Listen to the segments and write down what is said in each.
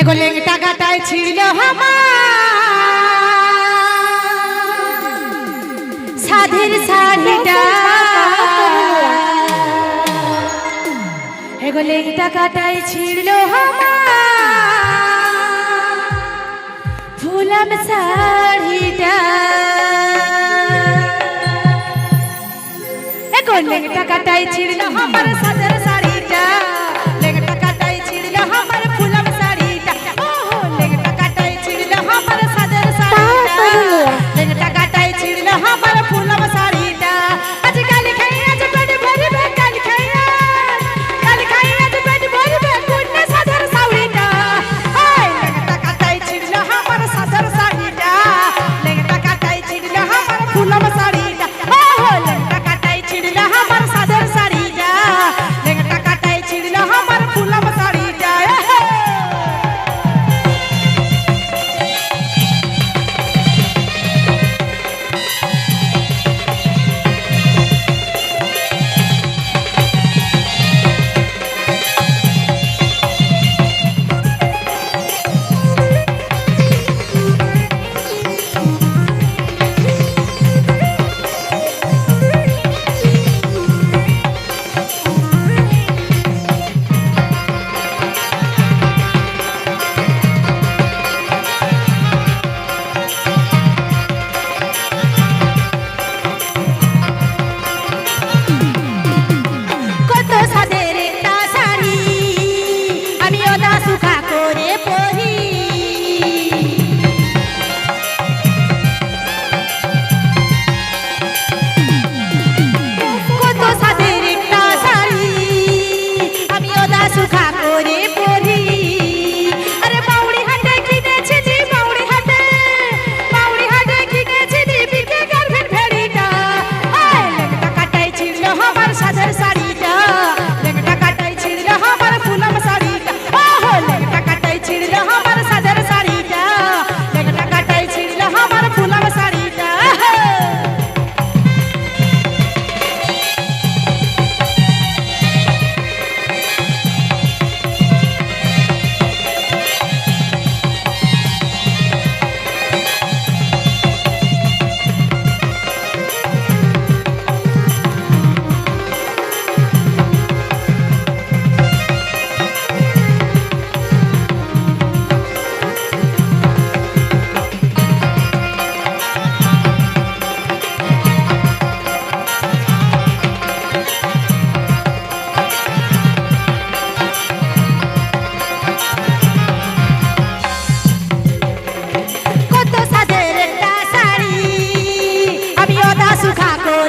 এগো লেংটা গাটায় ছিল সাধের শাড়িটা এগো লেংটা কাটায় ছিল ফুলাম শাড়িটা এগো লেংটা কাটায় ছিল আমার সাধের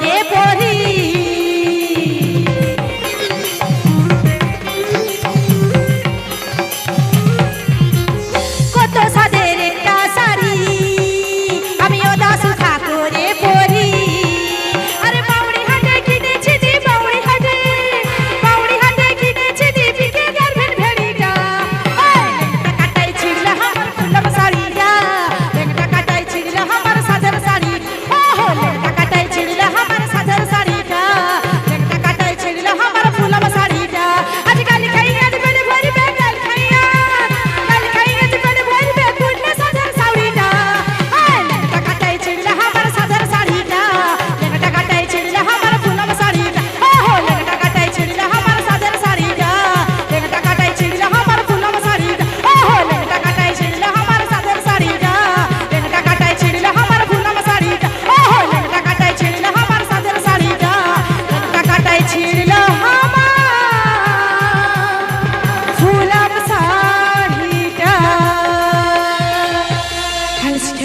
别播